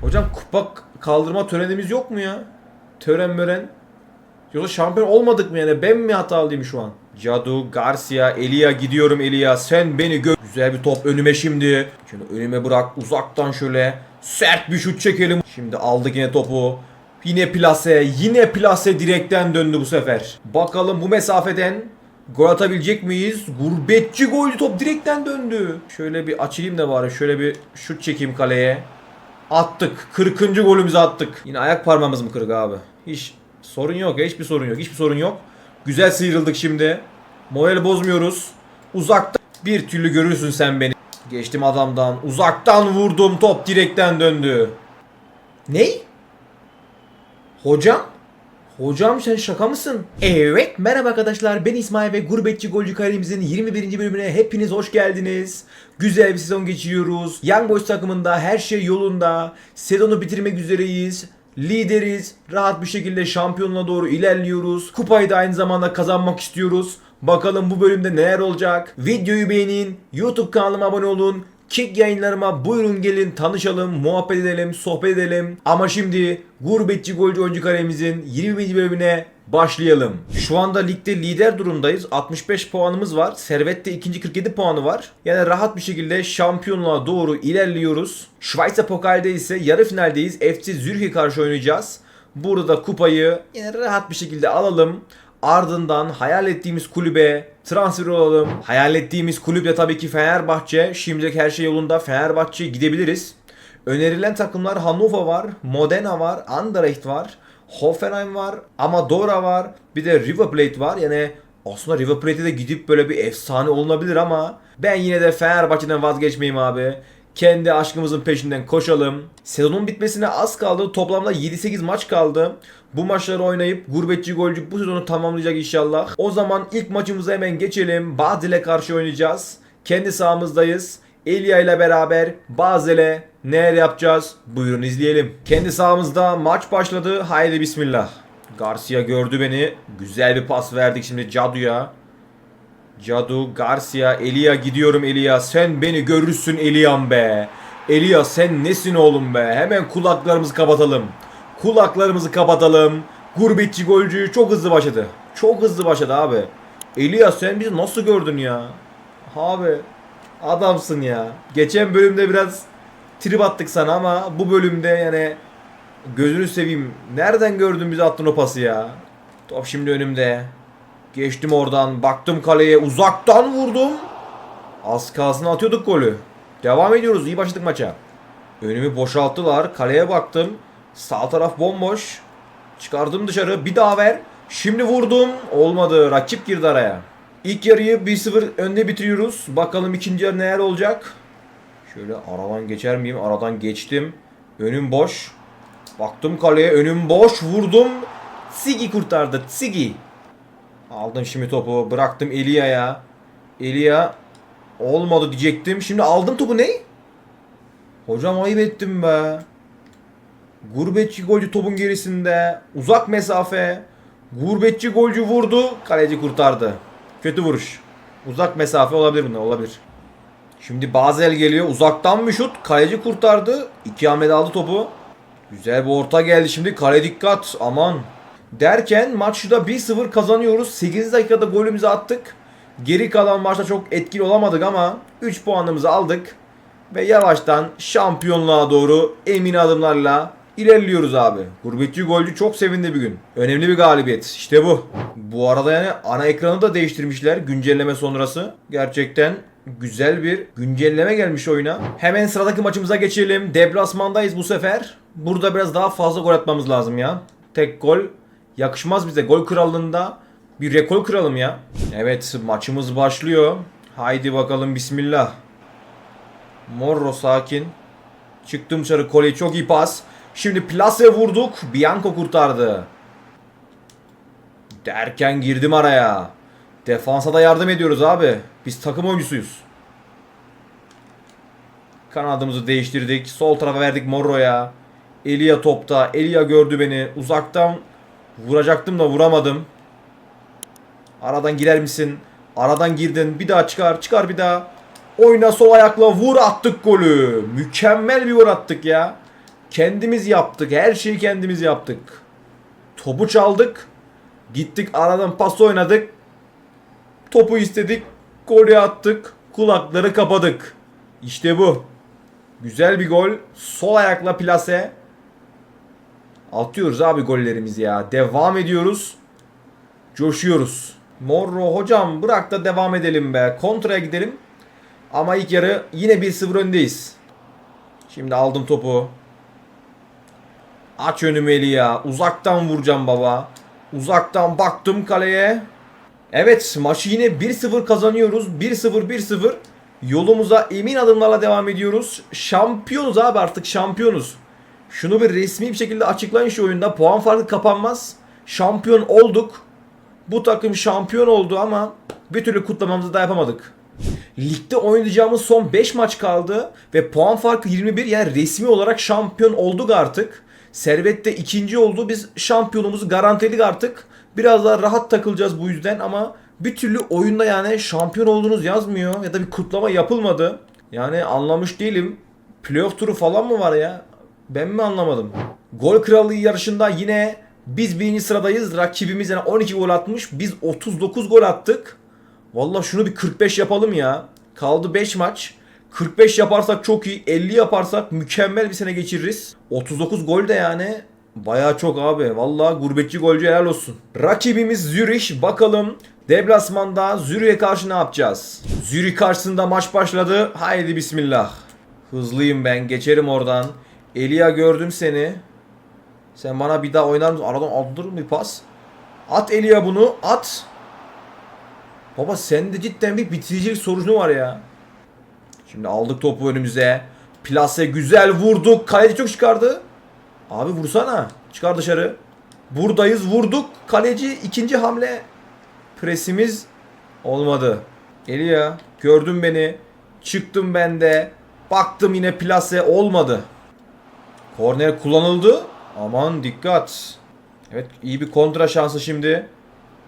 Hocam kupa kaldırma törenimiz yok mu ya? Tören mören. Yoksa şampiyon olmadık mı yani? Ben mi hatalıyım şu an? Cadu, Garcia, Elia gidiyorum Elia. Sen beni gör. Güzel bir top önüme şimdi. Şöyle önüme bırak. Uzaktan şöyle. Sert bir şut çekelim. Şimdi aldık yine topu. Yine plase. Yine plase direkten döndü bu sefer. Bakalım bu mesafeden gol atabilecek miyiz? Gurbetçi golcü top direkten döndü. Şöyle bir açayım da bari. Şöyle bir şut çekeyim kaleye. Attık. 40. golümüzü attık. Yine ayak parmağımız mı kırık abi? Hiç sorun yok ya. Hiçbir sorun yok. Hiçbir sorun yok. Güzel sıyrıldık şimdi. Moral bozmuyoruz. Uzakta bir türlü görürsün sen beni. Geçtim adamdan. Uzaktan vurdum. Top direkten döndü. Ney? Hocam? Hocam sen şaka mısın? Evet merhaba arkadaşlar ben İsmail ve Gurbetçi Golcü kariyerimizin 21. bölümüne hepiniz hoş geldiniz. Güzel bir sezon geçiriyoruz. Young Boys takımında her şey yolunda. Sezonu bitirmek üzereyiz. Lideriz. Rahat bir şekilde şampiyonluğa doğru ilerliyoruz. Kupayı da aynı zamanda kazanmak istiyoruz. Bakalım bu bölümde neler olacak. Videoyu beğenin. YouTube kanalıma abone olun. Kick yayınlarıma buyurun gelin tanışalım, muhabbet edelim, sohbet edelim. Ama şimdi Gurbetçi Golcü Oyuncu Karemizin 20. bölümüne başlayalım. Şu anda ligde lider durumdayız. 65 puanımız var. Servet'te ikinci 47 puanı var. Yani rahat bir şekilde şampiyonluğa doğru ilerliyoruz. Schweizer Pokal'de ise yarı finaldeyiz. FC Zürih'e karşı oynayacağız. Burada kupayı yine rahat bir şekilde alalım. Ardından hayal ettiğimiz kulübe transfer olalım. Hayal ettiğimiz kulüp tabii ki Fenerbahçe. Şimdilik her şey yolunda. Fenerbahçe'ye gidebiliriz. Önerilen takımlar Hannover var, Modena var, Anderlecht var, Hoffenheim var, Amadora var, bir de River Plate var. Yani aslında River Plate'e de gidip böyle bir efsane olunabilir ama ben yine de Fenerbahçe'den vazgeçmeyeyim abi. Kendi aşkımızın peşinden koşalım. Sezonun bitmesine az kaldı. Toplamda 7-8 maç kaldı. Bu maçları oynayıp gurbetçi golcü bu sezonu tamamlayacak inşallah. O zaman ilk maçımıza hemen geçelim. Bazel'e karşı oynayacağız. Kendi sahamızdayız. Elia ile beraber Bazel'e neler yapacağız? Buyurun izleyelim. Kendi sahamızda maç başladı. Haydi bismillah. Garcia gördü beni. Güzel bir pas verdik şimdi Cadu'ya. Cadu, Garcia, Elia gidiyorum Elia. Sen beni görürsün Elia'm be. Elia sen nesin oğlum be. Hemen kulaklarımızı kapatalım. Kulaklarımızı kapatalım. Gurbetçi golcü çok hızlı başladı. Çok hızlı başladı abi. Elia sen bizi nasıl gördün ya? Abi adamsın ya. Geçen bölümde biraz trip attık sana ama bu bölümde yani gözünü seveyim. Nereden gördün bizi attın o pası ya? Top şimdi önümde. Geçtim oradan. Baktım kaleye. Uzaktan vurdum. Az kalsın atıyorduk golü. Devam ediyoruz. İyi başladık maça. Önümü boşalttılar. Kaleye baktım. Sağ taraf bomboş. Çıkardım dışarı. Bir daha ver. Şimdi vurdum. Olmadı. Rakip girdi araya. İlk yarıyı 1-0 önde bitiriyoruz. Bakalım ikinci yarı neler olacak. Şöyle aradan geçer miyim? Aradan geçtim. Önüm boş. Baktım kaleye. Önüm boş. Vurdum. Tsigi kurtardı. Tsigi. Aldım şimdi topu. Bıraktım Elia'ya. Elia olmadı diyecektim. Şimdi aldım topu ne? Hocam ayıp ettim be. Gurbetçi golcü topun gerisinde. Uzak mesafe. Gurbetçi golcü vurdu. Kaleci kurtardı. Kötü vuruş. Uzak mesafe olabilir bunlar olabilir. Şimdi Bazel geliyor. Uzaktan bir şut. Kaleci kurtardı. İki Ahmet aldı topu. Güzel bir orta geldi şimdi. Kale dikkat. Aman. Derken maçta 1-0 kazanıyoruz. 8 dakikada golümüzü attık. Geri kalan maçta çok etkili olamadık ama 3 puanımızı aldık. Ve yavaştan şampiyonluğa doğru emin adımlarla ilerliyoruz abi. Gurbetçi golcü çok sevindi bir gün. Önemli bir galibiyet. İşte bu. Bu arada yani ana ekranı da değiştirmişler güncelleme sonrası. Gerçekten güzel bir güncelleme gelmiş oyuna. Hemen sıradaki maçımıza geçelim. Deplasmandayız bu sefer. Burada biraz daha fazla gol atmamız lazım ya. Tek gol yakışmaz bize. Gol krallığında bir rekor kıralım ya. Evet maçımız başlıyor. Haydi bakalım bismillah. Morro sakin. Çıktım dışarı Koley çok iyi pas. Şimdi plase vurduk. Bianco kurtardı. Derken girdim araya. Defansa da yardım ediyoruz abi. Biz takım oyuncusuyuz. Kanadımızı değiştirdik. Sol tarafa verdik Morro'ya. Elia topta. Elia gördü beni. Uzaktan vuracaktım da vuramadım. Aradan girer misin? Aradan girdin. Bir daha çıkar. Çıkar bir daha. Oyna sol ayakla vur attık golü. Mükemmel bir vur attık ya. Kendimiz yaptık. Her şeyi kendimiz yaptık. Topu çaldık. Gittik aradan pas oynadık. Topu istedik. Golü attık. Kulakları kapadık. İşte bu. Güzel bir gol. Sol ayakla plase. Atıyoruz abi gollerimizi ya. Devam ediyoruz. Coşuyoruz. Morro hocam bırak da devam edelim be. Kontraya gidelim. Ama ilk yarı yine 1-0 öndeyiz. Şimdi aldım topu. Aç önümü Elia. Uzaktan vuracağım baba. Uzaktan baktım kaleye. Evet maçı yine 1-0 kazanıyoruz. 1-0 1-0. Yolumuza emin adımlarla devam ediyoruz. Şampiyonuz abi artık şampiyonuz. Şunu bir resmi bir şekilde açıklayın şu oyunda. Puan farkı kapanmaz. Şampiyon olduk. Bu takım şampiyon oldu ama bir türlü kutlamamızı da yapamadık. Ligde oynayacağımız son 5 maç kaldı ve puan farkı 21 yani resmi olarak şampiyon olduk artık. Servet de ikinci oldu. Biz şampiyonumuzu garantiledik artık. Biraz daha rahat takılacağız bu yüzden ama bir türlü oyunda yani şampiyon olduğunuz yazmıyor ya da bir kutlama yapılmadı. Yani anlamış değilim. Playoff turu falan mı var ya? Ben mi anlamadım? Gol krallığı yarışında yine biz birinci sıradayız. Rakibimiz yani 12 gol atmış. Biz 39 gol attık. Vallahi şunu bir 45 yapalım ya. Kaldı 5 maç. 45 yaparsak çok iyi. 50 yaparsak mükemmel bir sene geçiririz. 39 gol de yani Bayağı çok abi. Vallahi gurbetçi golcü helal olsun. Rakibimiz Zürich. Bakalım deplasmanda Zürich'e karşı ne yapacağız? Zürich karşısında maç başladı. Haydi bismillah. Hızlıyım ben. Geçerim oradan. Elia gördüm seni. Sen bana bir daha oynar mısın? Aradan aldırır bir pas? At Elia bunu. At. Baba sende cidden bir bitiricilik sorunu var ya. Şimdi aldık topu önümüze. Plase güzel vurduk. Kaleci çok çıkardı. Abi vursana. Çıkar dışarı. Buradayız vurduk. Kaleci ikinci hamle. Presimiz olmadı. Elia gördün beni. Çıktım ben de. Baktım yine plase olmadı. Korner kullanıldı. Aman dikkat. Evet iyi bir kontra şansı şimdi.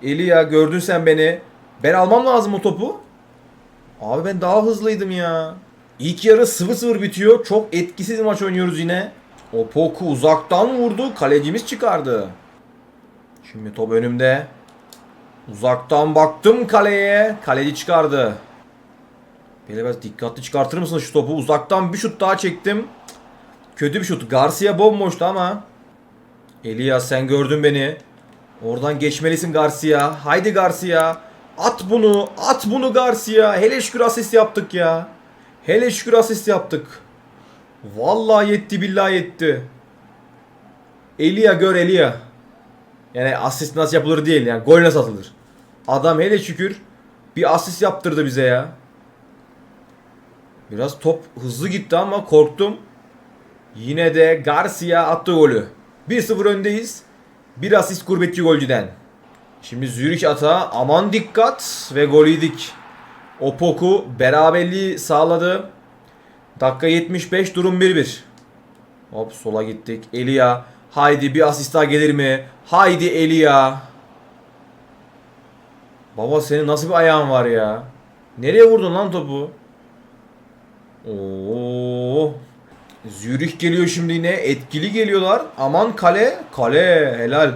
Elia gördün sen beni. Ben almam lazım o topu. Abi ben daha hızlıydım ya. İlk yarı 0-0 bitiyor. Çok etkisiz maç oynuyoruz yine. O Poku uzaktan vurdu. Kalecimiz çıkardı. Şimdi top önümde. Uzaktan baktım kaleye. Kaleci çıkardı. Böyle biraz dikkatli çıkartır mısın şu topu? Uzaktan bir şut daha çektim. Kötü bir şut. Garcia bomboştu ama. Elias sen gördün beni. Oradan geçmelisin Garcia. Haydi Garcia. At bunu. At bunu Garcia. Hele şükür asist yaptık ya. Hele şükür asist yaptık. Vallahi yetti billahi yetti. Elia gör Elia. Yani asist nasıl yapılır değil yani gol nasıl atılır. Adam hele şükür bir asist yaptırdı bize ya. Biraz top hızlı gitti ama korktum. Yine de Garcia attı golü. 1-0 öndeyiz. Bir asist gurbetçi golcüden. Şimdi Zürich atağa aman dikkat ve gol yedik. Opoku beraberliği sağladı. Dakika 75 durum 1-1. Hop sola gittik. Elia. Haydi bir asist daha gelir mi? Haydi Elia. Baba senin nasıl bir ayağın var ya? Nereye vurdun lan topu? Oo. Zürich geliyor şimdi yine. Etkili geliyorlar. Aman kale. Kale. Helal.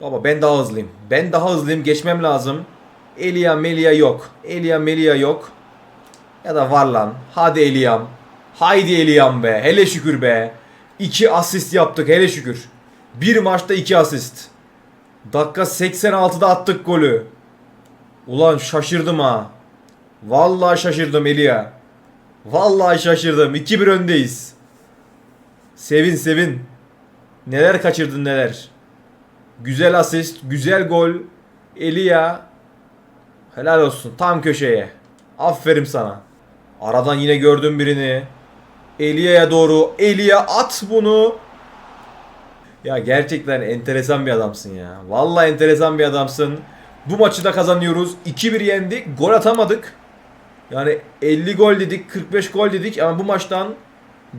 Baba ben daha hızlıyım. Ben daha hızlıyım. Geçmem lazım. Elia Melia yok. Elia Melia yok. Ya da var lan. Hadi Eliam. Haydi Eliam be. Hele şükür be. 2 asist yaptık hele şükür. Bir maçta 2 asist. Dakika 86'da attık golü. Ulan şaşırdım ha. Vallahi şaşırdım Elia. Vallahi şaşırdım. 2-1 öndeyiz. Sevin sevin. Neler kaçırdın neler. Güzel asist, güzel gol. Elia. Helal olsun. Tam köşeye. Aferin sana. Aradan yine gördüm birini. Elia'ya doğru. Elia at bunu. Ya gerçekten enteresan bir adamsın ya. Vallahi enteresan bir adamsın. Bu maçı da kazanıyoruz. 2-1 yendik. Gol atamadık. Yani 50 gol dedik, 45 gol dedik ama bu maçtan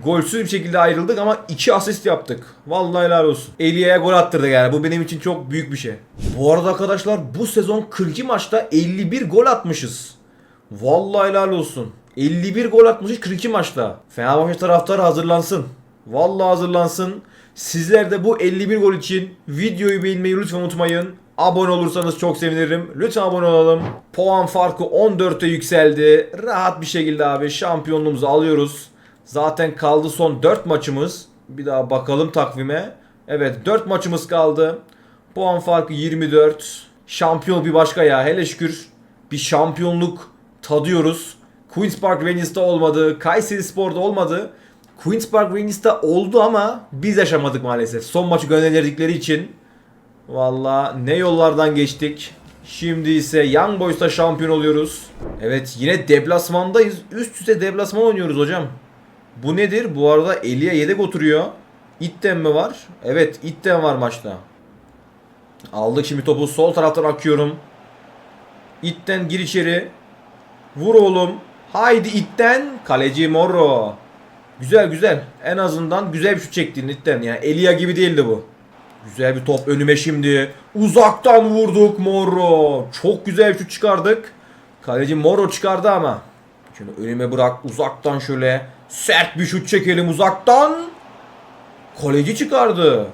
golsüz bir şekilde ayrıldık ama 2 asist yaptık. Vallahi helal olsun. Elia'ya gol attırdık yani. Bu benim için çok büyük bir şey. Bu arada arkadaşlar bu sezon 42 maçta 51 gol atmışız. Vallahi helal olsun. 51 gol atmışız 42 maçta. Fenerbahçe taraftarı hazırlansın. Vallahi hazırlansın. Sizler de bu 51 gol için videoyu beğenmeyi lütfen unutmayın. Abone olursanız çok sevinirim. Lütfen abone olalım. Puan farkı 14'e yükseldi. Rahat bir şekilde abi şampiyonluğumuzu alıyoruz. Zaten kaldı son 4 maçımız. Bir daha bakalım takvime. Evet 4 maçımız kaldı. Puan farkı 24. Şampiyon bir başka ya. Hele şükür bir şampiyonluk tadıyoruz. Queen's Park Rangers'ta olmadı. Kayseri Spor'da olmadı. Queen's Park Rangers'ta oldu ama biz yaşamadık maalesef. Son maçı gönderdiikleri için. Valla ne yollardan geçtik. Şimdi ise Young Boys'ta şampiyon oluyoruz. Evet yine deplasmandayız. Üst üste deplasman oynuyoruz hocam. Bu nedir? Bu arada Elia yedek oturuyor. İtten mi var? Evet itten var maçta. Aldık şimdi topu sol taraftan akıyorum. İtten gir içeri. Vur oğlum. Haydi itten. Kaleci Morro. Güzel güzel. En azından güzel bir şut çektin itten. Yani Elia gibi değildi bu. Güzel bir top önüme şimdi. Uzaktan vurduk Morro. Çok güzel bir şut çıkardık. Kaleci Morro çıkardı ama. Şöyle önüme bırak. Uzaktan şöyle sert bir şut çekelim uzaktan. Kaleci çıkardı.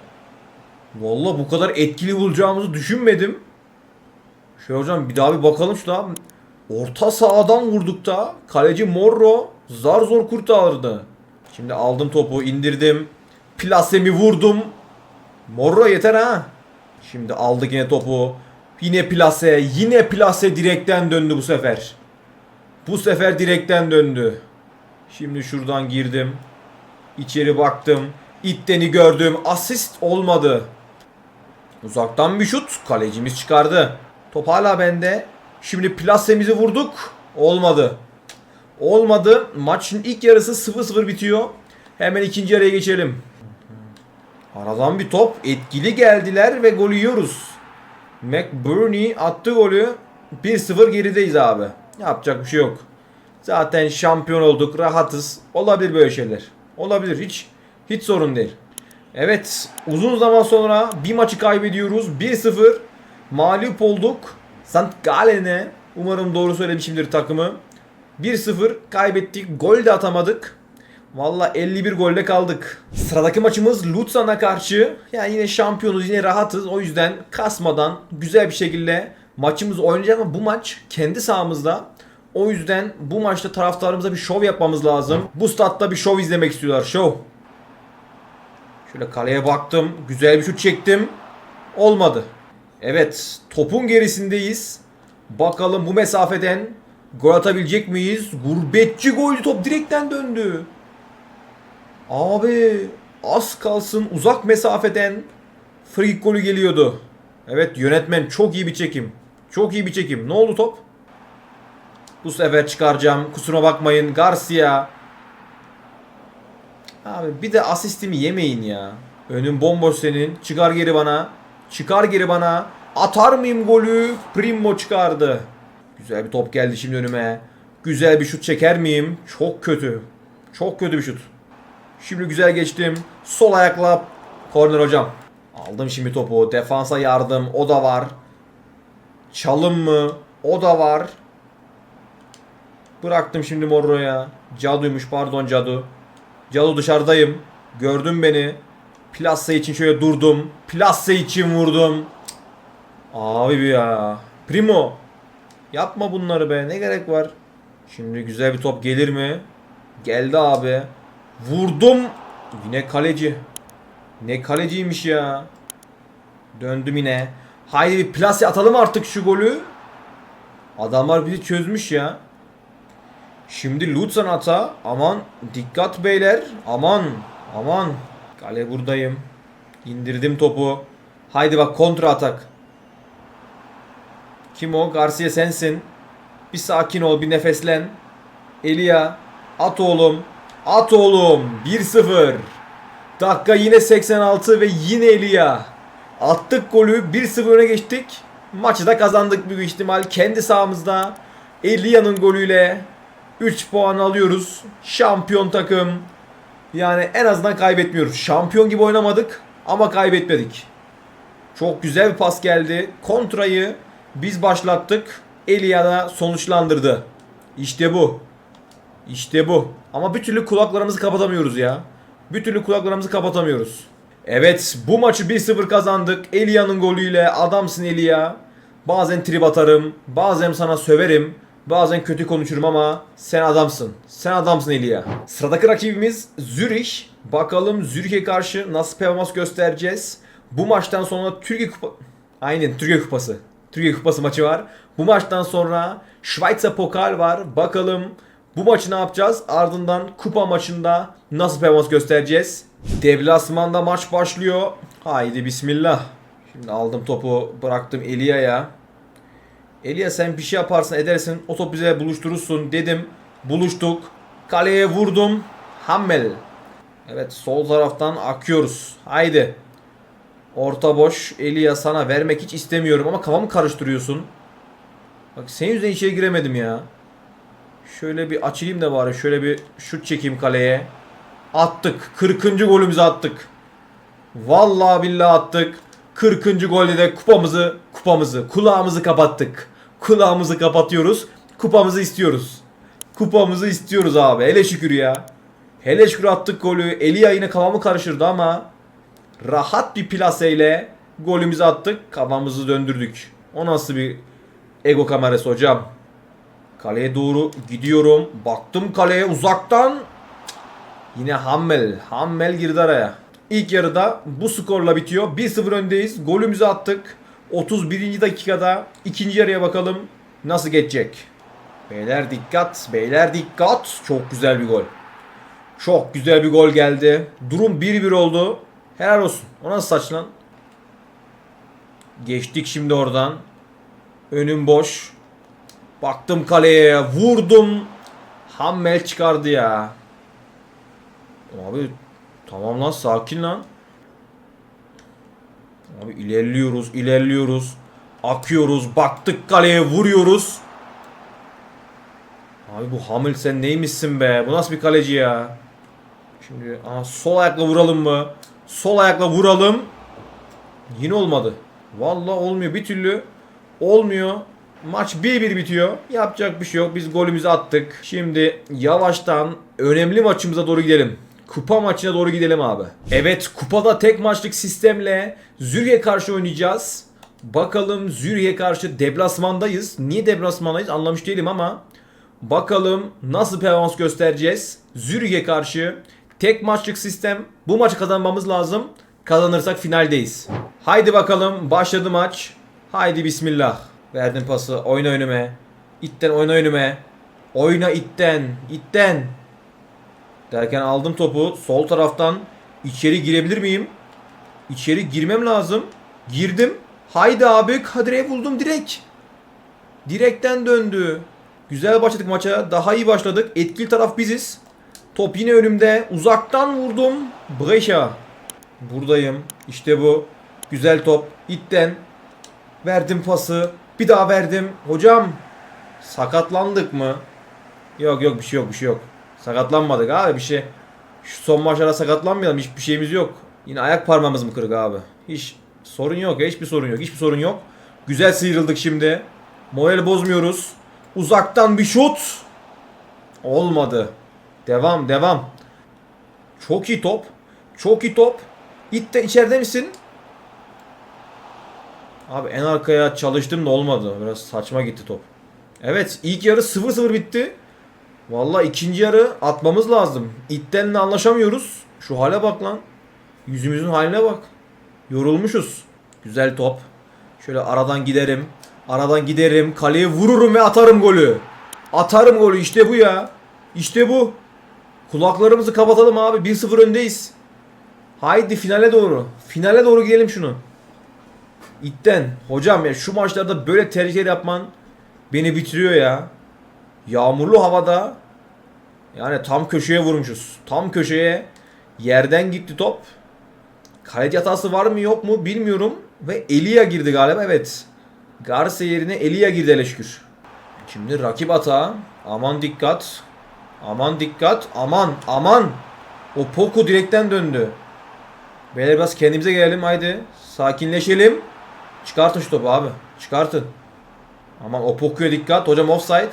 Valla bu kadar etkili bulacağımızı düşünmedim. Şöyle hocam bir daha bir bakalım şuna. Orta sahadan vurduk da kaleci Morro zar zor kurtardı. Şimdi aldım topu indirdim. Plasemi vurdum. Morro yeter ha. Şimdi aldık yine topu. Yine plase, yine plase direkten döndü bu sefer. Bu sefer direkten döndü. Şimdi şuradan girdim. İçeri baktım. İtteni gördüm. Asist olmadı. Uzaktan bir şut. Kalecimiz çıkardı. Top hala bende. Şimdi plasemizi vurduk. Olmadı. Olmadı. Maçın ilk yarısı 0-0 bitiyor. Hemen ikinci yarıya geçelim. Aradan bir top. Etkili geldiler ve golü yiyoruz. McBurney attı golü. 1-0 gerideyiz abi. Yapacak bir şey yok. Zaten şampiyon olduk. Rahatız. Olabilir böyle şeyler. Olabilir. Hiç hiç sorun değil. Evet. Uzun zaman sonra bir maçı kaybediyoruz. 1-0 mağlup olduk. St. Galen'e umarım doğru söylemişimdir takımı. 1-0 kaybettik. Gol de atamadık. Valla 51 golle kaldık. Sıradaki maçımız Lutzan'a karşı. Yani yine şampiyonuz yine rahatız. O yüzden kasmadan güzel bir şekilde maçımızı oynayacağız ama bu maç kendi sahamızda. O yüzden bu maçta taraftarımıza bir şov yapmamız lazım. Bu statta bir şov izlemek istiyorlar. Şov. Şöyle kaleye baktım. Güzel bir şut çektim. Olmadı. Evet. Topun gerisindeyiz. Bakalım bu mesafeden gol atabilecek miyiz? Gurbetçi golcü top direkten döndü. Abi az kalsın uzak mesafeden free golü geliyordu. Evet yönetmen çok iyi bir çekim. Çok iyi bir çekim. Ne oldu top? Bu sefer çıkaracağım. Kusura bakmayın. Garcia. Abi bir de asistimi yemeyin ya. Önüm bomboş senin. Çıkar geri bana. Çıkar geri bana. Atar mıyım golü? Primo çıkardı. Güzel bir top geldi şimdi önüme. Güzel bir şut çeker miyim? Çok kötü. Çok kötü bir şut. Şimdi güzel geçtim. Sol ayakla korner hocam. Aldım şimdi topu. Defansa yardım. O da var. Çalım mı? O da var. Bıraktım şimdi Morro'ya. Cadu'ymuş pardon Cadu. Cadu dışarıdayım. Gördün beni. Plase için şöyle durdum. Plase için vurdum. Abi bir ya. Primo. Yapma bunları be. Ne gerek var? Şimdi güzel bir top gelir mi? Geldi abi. Vurdum. Yine kaleci. Ne kaleciymiş ya. Döndüm yine. Haydi bir plase atalım artık şu golü. Adamlar bizi çözmüş ya. Şimdi Lutzan ata. Aman dikkat beyler. Aman. Aman. Kale buradayım. İndirdim topu. Haydi bak kontra atak. Kim o? Garcia sensin. Bir sakin ol, bir nefeslen. Elia, at oğlum. At oğlum. 1-0. Dakika yine 86 ve yine Elia. Attık golü. 1-0 öne geçtik. Maçı da kazandık büyük ihtimal. Kendi sahamızda Elia'nın golüyle 3 puan alıyoruz. Şampiyon takım. Yani en azından kaybetmiyoruz. Şampiyon gibi oynamadık ama kaybetmedik. Çok güzel bir pas geldi. Kontrayı biz başlattık. Elia da sonuçlandırdı. İşte bu. İşte bu. Ama bir türlü kulaklarımızı kapatamıyoruz ya. Bir türlü kulaklarımızı kapatamıyoruz. Evet bu maçı 1-0 kazandık. Elia'nın golüyle adamsın Elia. Bazen trip atarım. Bazen sana söverim. Bazen kötü konuşurum ama sen adamsın. Sen adamsın Elia. Sıradaki rakibimiz Zürich. Bakalım Zürich'e karşı nasıl performans göstereceğiz. Bu maçtan sonra Türkiye Kupa... Aynen Türkiye Kupası. Türkiye Kupası maçı var. Bu maçtan sonra Schweizer Pokal var. Bakalım bu maçı ne yapacağız? Ardından kupa maçında nasıl performans göstereceğiz? Deplasmanda maç başlıyor. Haydi bismillah. Şimdi aldım topu bıraktım Elia'ya. Elia sen bir şey yaparsın edersin o top bize buluşturursun dedim. Buluştuk. Kaleye vurdum. Hammel. Evet sol taraftan akıyoruz. Haydi. Orta boş. Elia sana vermek hiç istemiyorum ama kafamı karıştırıyorsun. Bak senin yüzünden içeri giremedim ya. Şöyle bir açayım da bari. Şöyle bir şut çekeyim kaleye. Attık. 40. golümüzü attık. Vallahi billahi attık. 40. golde de kupamızı, kupamızı, kulağımızı kapattık. Kulağımızı kapatıyoruz. Kupamızı istiyoruz. Kupamızı istiyoruz abi. Hele şükür ya. Hele şükür attık golü. Elia yine kafamı karıştırdı ama rahat bir plaseyle golümüzü attık. Kafamızı döndürdük. O nasıl bir ego kamerası hocam? Kaleye doğru gidiyorum. Baktım kaleye uzaktan. Yine Hammel. Hammel girdi araya. İlk yarıda bu skorla bitiyor. 1-0 öndeyiz. Golümüzü attık. 31. dakikada ikinci yarıya bakalım nasıl geçecek. Beyler dikkat. Beyler dikkat. Çok güzel bir gol. Çok güzel bir gol geldi. Durum 1-1 oldu. Helal olsun. O nasıl saç lan? Geçtik şimdi oradan. Önüm boş. Baktım kaleye. Vurdum. Hammel çıkardı ya. Abi tamam lan sakin lan. Abi ilerliyoruz, ilerliyoruz. Akıyoruz, baktık kaleye vuruyoruz. Abi bu Hamil sen neymişsin be? Bu nasıl bir kaleci ya? Şimdi aha, sol ayakla vuralım mı? Sol ayakla vuralım. Yine olmadı. Vallahi olmuyor bir türlü. Olmuyor. Maç 1-1 bitiyor. Yapacak bir şey yok. Biz golümüzü attık. Şimdi yavaştan önemli maçımıza doğru gidelim. Kupa maçına doğru gidelim abi. Evet kupada tek maçlık sistemle Zürih'e karşı oynayacağız. Bakalım Zürih'e karşı deplasmandayız. Niye deplasmandayız anlamış değilim ama bakalım nasıl performans göstereceğiz. Zürih'e karşı tek maçlık sistem. Bu maçı kazanmamız lazım. Kazanırsak finaldeyiz. Haydi bakalım başladı maç. Haydi bismillah. Verdim pası. Oyna önüme. İtten oyna önüme. Oyna itten. itten. Derken aldım topu. Sol taraftan içeri girebilir miyim? İçeri girmem lazım. Girdim. Haydi abi Kadir'e buldum direkt. Direkten döndü. Güzel başladık maça. Daha iyi başladık. Etkili taraf biziz. Top yine önümde. Uzaktan vurdum. Breşa. Buradayım. İşte bu. Güzel top. İtten. Verdim pası. Bir daha verdim. Hocam. Sakatlandık mı? Yok yok bir şey yok bir şey yok. Sakatlanmadık abi bir şey. Şu son maçlara sakatlanmayalım. Hiçbir şeyimiz yok. Yine ayak parmağımız mı kırık abi? Hiç sorun yok. ya, Hiçbir sorun yok. Hiçbir sorun yok. Güzel sıyrıldık şimdi. Moral bozmuyoruz. Uzaktan bir şut. Olmadı. Devam devam. Çok iyi top. Çok iyi top. İt de içeride misin? Abi en arkaya çalıştım da olmadı. Biraz saçma gitti top. Evet ilk yarı 0-0 bitti. Vallahi ikinci yarı atmamız lazım. İttenle anlaşamıyoruz. Şu hale bak lan. Yüzümüzün haline bak. Yorulmuşuz. Güzel top. Şöyle aradan giderim. Aradan giderim. Kaleye vururum ve atarım golü. Atarım golü. İşte bu ya. İşte bu. Kulaklarımızı kapatalım abi. 1-0 öndeyiz. Haydi finale doğru. Finale doğru gidelim şunu. İtten. Hocam ya şu maçlarda böyle tercihler yapman beni bitiriyor ya. Yağmurlu havada yani tam köşeye vurmuşuz. Tam köşeye yerden gitti top. Kaleci hatası var mı yok mu bilmiyorum. Ve Elia girdi galiba evet. Garcia yerine Elia girdi hele. Şimdi rakip hata. Aman dikkat. Aman dikkat. Aman aman. O Poku direkten döndü. Beyler biraz kendimize gelelim haydi. Sakinleşelim. Çıkartın şu topu abi. Çıkartın. Aman o Poku'ya dikkat. Hocam offside.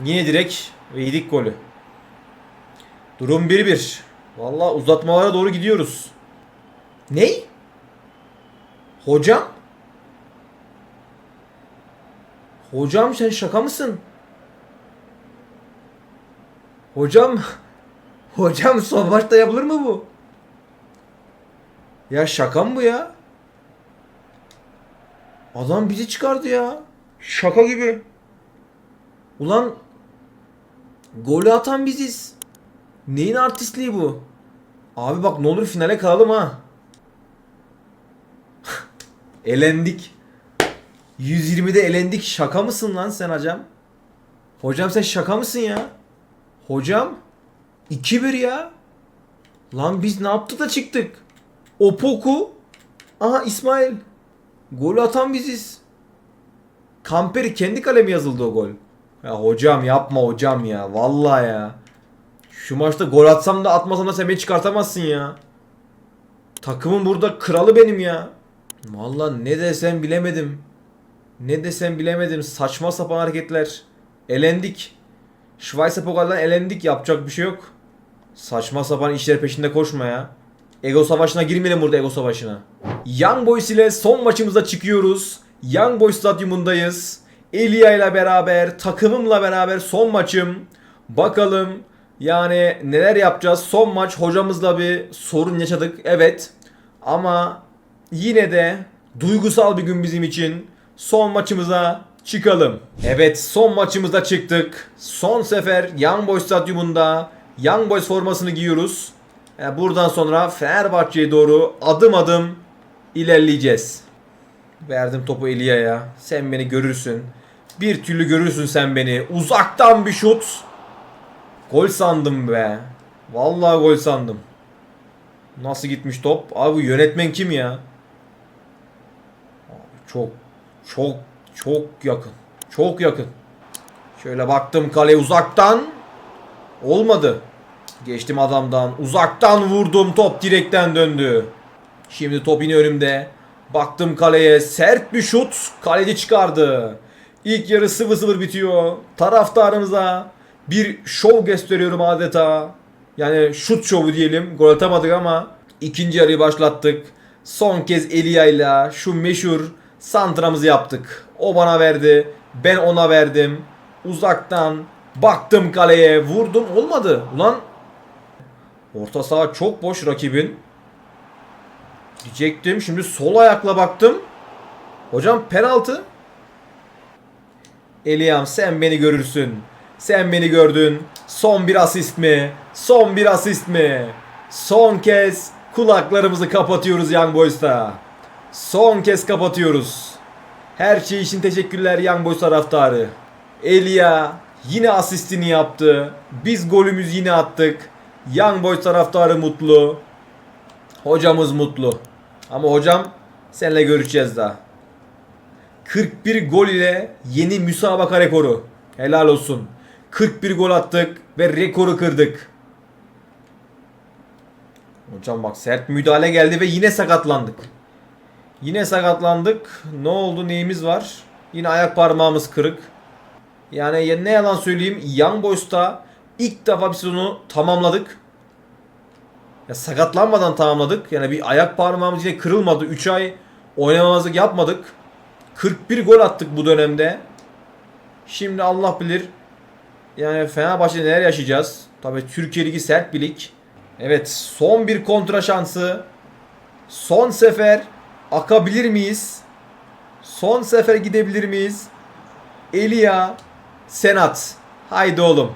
Yine direkt ve golü. Durum 1-1. Valla uzatmalara doğru gidiyoruz. Ney? Hocam? Hocam sen şaka mısın? Hocam Hocam son maçta yapılır mı bu? Ya şaka mı bu ya? Adam bizi çıkardı ya. Şaka gibi. Ulan golü atan biziz. Neyin artistliği bu? Abi bak ne olur finale kalalım ha. elendik. 120'de elendik. Şaka mısın lan sen hocam? Hocam sen şaka mısın ya? Hocam 2-1 ya. Lan biz ne yaptık da çıktık? Opoku. Aha İsmail. Gol atan biziz. Kamperi kendi kalemi yazıldı o gol. Ya hocam yapma hocam ya. Vallahi ya. Şu maçta gol atsam da atmasam da sen beni çıkartamazsın ya. Takımın burada kralı benim ya. Vallahi ne desem bilemedim. Ne desem bilemedim. Saçma sapan hareketler. Elendik. Schweizer Pokal'dan elendik. Yapacak bir şey yok. Saçma sapan işler peşinde koşma ya. Ego savaşına girmeyelim burada ego savaşına. Young Boys ile son maçımıza çıkıyoruz. Young Boys stadyumundayız. Elia ile beraber, takımımla beraber son maçım. Bakalım yani neler yapacağız? Son maç hocamızla bir sorun yaşadık. Evet. Ama yine de duygusal bir gün bizim için. Son maçımıza çıkalım. Evet son maçımıza çıktık. Son sefer Young Boys stadyumunda Young Boys formasını giyiyoruz. Yani buradan sonra Fenerbahçe'ye doğru adım adım ilerleyeceğiz. Verdim topu Elia'ya. Sen beni görürsün. Bir türlü görürsün sen beni. Uzaktan bir şut. Gol sandım be. Vallahi gol sandım. Nasıl gitmiş top? Abi yönetmen kim ya? Çok çok çok yakın. Çok yakın. Şöyle baktım kale uzaktan. Olmadı. Geçtim adamdan. Uzaktan vurdum. Top direkten döndü. Şimdi top yine önümde. Baktım kaleye. Sert bir şut. Kaleci çıkardı. İlk yarı 0-0 bitiyor. Taraftarımıza bir şov gösteriyorum adeta. Yani şut şovu diyelim. Gol atamadık ama ikinci yarıyı başlattık. Son kez Elia ile şu meşhur santramızı yaptık. O bana verdi. Ben ona verdim. Uzaktan baktım kaleye. Vurdum. Olmadı. Ulan orta saha çok boş rakibin. Diyecektim. Şimdi sol ayakla baktım. Hocam penaltı. Eliam sen beni görürsün. Sen beni gördün. Son bir asist mi? Son bir asist mi? Son kez kulaklarımızı kapatıyoruz Young Boys'ta. Son kez kapatıyoruz. Her şey için teşekkürler Young Boys taraftarı. Elia yine asistini yaptı. Biz golümüz yine attık. Young Boys taraftarı mutlu. Hocamız mutlu. Ama hocam seninle görüşeceğiz daha. 41 gol ile yeni müsabaka rekoru. Helal olsun. 41 gol attık ve rekoru kırdık. Hocam bak sert müdahale geldi ve yine sakatlandık. Yine sakatlandık. Ne oldu neyimiz var? Yine ayak parmağımız kırık. Yani ya- ne yalan söyleyeyim Young Boys'ta ilk defa bir sezonu tamamladık. Ya sakatlanmadan tamamladık. Yani bir ayak parmağımız yine kırılmadı. 3 ay oynamamazlık yapmadık. 41 gol attık bu dönemde. Şimdi Allah bilir yani Fenerbahçe'de neler yaşayacağız. Tabii Türkiye Ligi sert bir lig. Evet son bir kontra şansı. Son sefer akabilir miyiz? Son sefer gidebilir miyiz? Elia Senat. Haydi oğlum.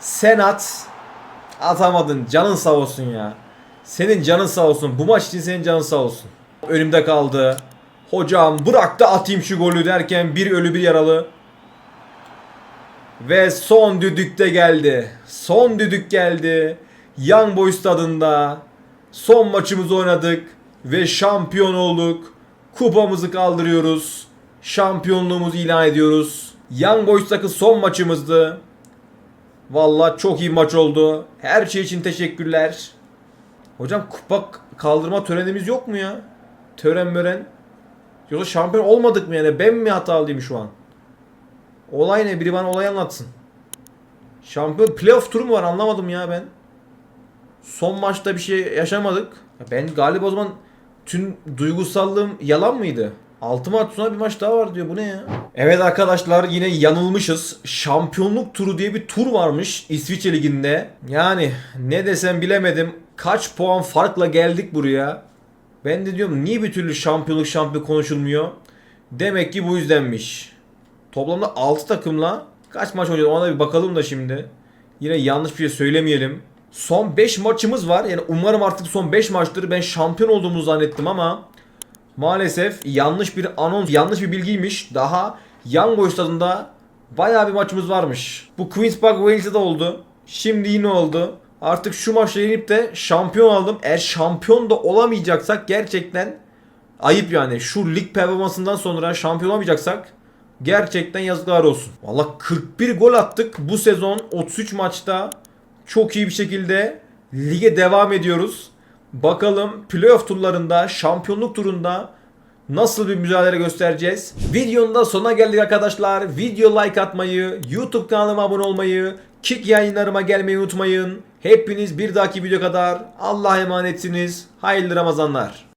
Senat atamadın. Canın sağ olsun ya. Senin canın sağ olsun. Bu maç için senin canın sağ olsun. Önümde kaldı. Hocam bırak da atayım şu golü derken bir ölü bir yaralı. Ve son düdük de geldi. Son düdük geldi. Young Boys stadında. Son maçımızı oynadık. Ve şampiyon olduk. Kupamızı kaldırıyoruz. Şampiyonluğumuzu ilan ediyoruz. Young Boys'taki son maçımızdı. Vallahi çok iyi maç oldu. Her şey için teşekkürler. Hocam kupa kaldırma törenimiz yok mu ya? Tören mören. Yoksa şampiyon olmadık mı yani? Ben mi hatalıyım şu an? Olay ne? Biri bana olay anlatsın. Şampiyon playoff turu mu var anlamadım ya ben. Son maçta bir şey yaşamadık. Ya Ben galiba o zaman tüm duygusallığım yalan mıydı? 6 maç sonra bir maç daha var diyor. Bu ne ya? Evet arkadaşlar yine yanılmışız. Şampiyonluk turu diye bir tur varmış İsviçre Ligi'nde. Yani ne desem bilemedim. Kaç puan farkla geldik buraya. Ben de diyorum niye bir türlü şampiyonluk şampiyon konuşulmuyor? Demek ki bu yüzdenmiş. Toplamda 6 takımla kaç maç oynadı ona da bir bakalım da şimdi. Yine yanlış bir şey söylemeyelim. Son 5 maçımız var. Yani umarım artık son 5 maçtır ben şampiyon olduğumuzu zannettim ama maalesef yanlış bir anons, yanlış bir bilgiymiş. Daha Young Boys tadında bayağı bir maçımız varmış. Bu Queen's Park Wales'de de oldu. Şimdi yine oldu. Artık şu maçta yenip de şampiyon aldım. Eğer şampiyon da olamayacaksak gerçekten ayıp yani. Şu lig performansından sonra şampiyon olamayacaksak gerçekten yazıklar olsun. Valla 41 gol attık bu sezon 33 maçta. Çok iyi bir şekilde lige devam ediyoruz. Bakalım playoff turlarında, şampiyonluk turunda nasıl bir mücadele göstereceğiz. Videonun da sonuna geldik arkadaşlar. Video like atmayı, YouTube kanalıma abone olmayı, Kick yayınlarıma gelmeyi unutmayın. Hepiniz bir dahaki video kadar Allah'a emanetsiniz. Hayırlı Ramazanlar.